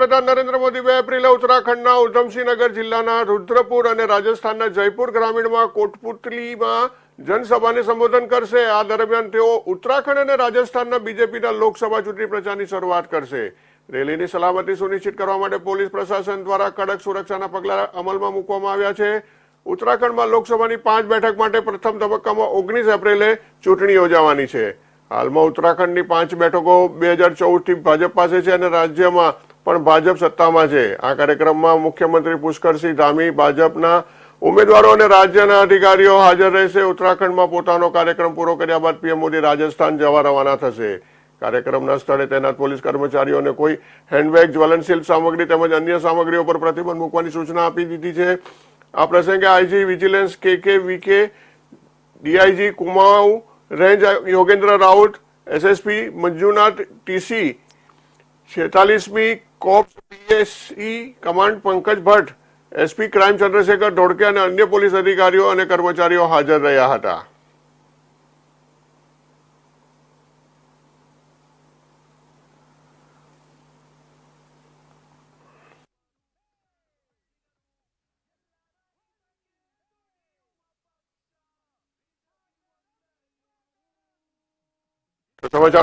વડાપ્રધાન નરેન્દ્ર મોદી બે એપ્રિલે ઉત્તરાખંડના ઉધમસિંહનગર જિલ્લાના રુદ્રપુર અને રાજસ્થાનના જયપુર ગ્રામીણમાં કોટપુતલીમાં જનસભાને સંબોધન કરશે. આ દરમિયાન તેઓ ઉત્તરાખંડ અને રાજસ્થાનના બીજેપીના લોકસભા ચૂંટણી પ્રચારની શરૂઆત કરશે. રેલીની સલામતી સુનિશ્ચિત કરવા માટે પોલીસ પ્રશાસન દ્વારા કડક સુરક્ષાના પગલાં અમલમાં મૂકવામાં આવ્યા છે. ઉત્તરાખંડમાં લોકસભાની પાંચ બેઠક માટે પ્રથમ તબક્કામાં ઓગણીસ એપ્રિલે ચૂંટણી યોજાવાની છે. હાલમાં ઉત્તરાખંડની પાંચ બેઠકો બે હજાર ચૌદથી ભાજપ પાસે છે અને રાજ્યમાં પણ ભાજપ સત્તામાં છે. આ કાર્યક્રમમાં મુખ્યમંત્રી પુષ્કરસિંહ ધામી ભાજપના ઉમેદવારો અને રાજ્યના અધિકારીઓ હાજર રહેશે. ઉત્તરાખંડમાં પોતાનો કાર્યક્રમ પૂરો કર્યા બાદ પીએમ મોદી રાજસ્થાન જવા રવાના થશે. કાર્યક્રમના સ્થળે તૈનાત પોલીસ કર્મચારીઓને કોઈ હેન્ડબેગ, જ્વલનશીલ સામગ્રી તેમજ અન્ય સામગ્રીઓ પર પ્રતિબંધ મૂકવાની સૂચના આપી દીધી છે. આ પ્રસંગે IG vigilance K K VK DIG Kumaon, range Yogendra Raut, SSP Manjunath TC છેતાલીસમી corps PSE command Pankaj Bhatt, SP crime Chandrashekhar Dholke અને અન્ય પોલીસ અધિકારીઓ અને કર્મચારીઓ હાજર રહ્યા હતા. સમાચાર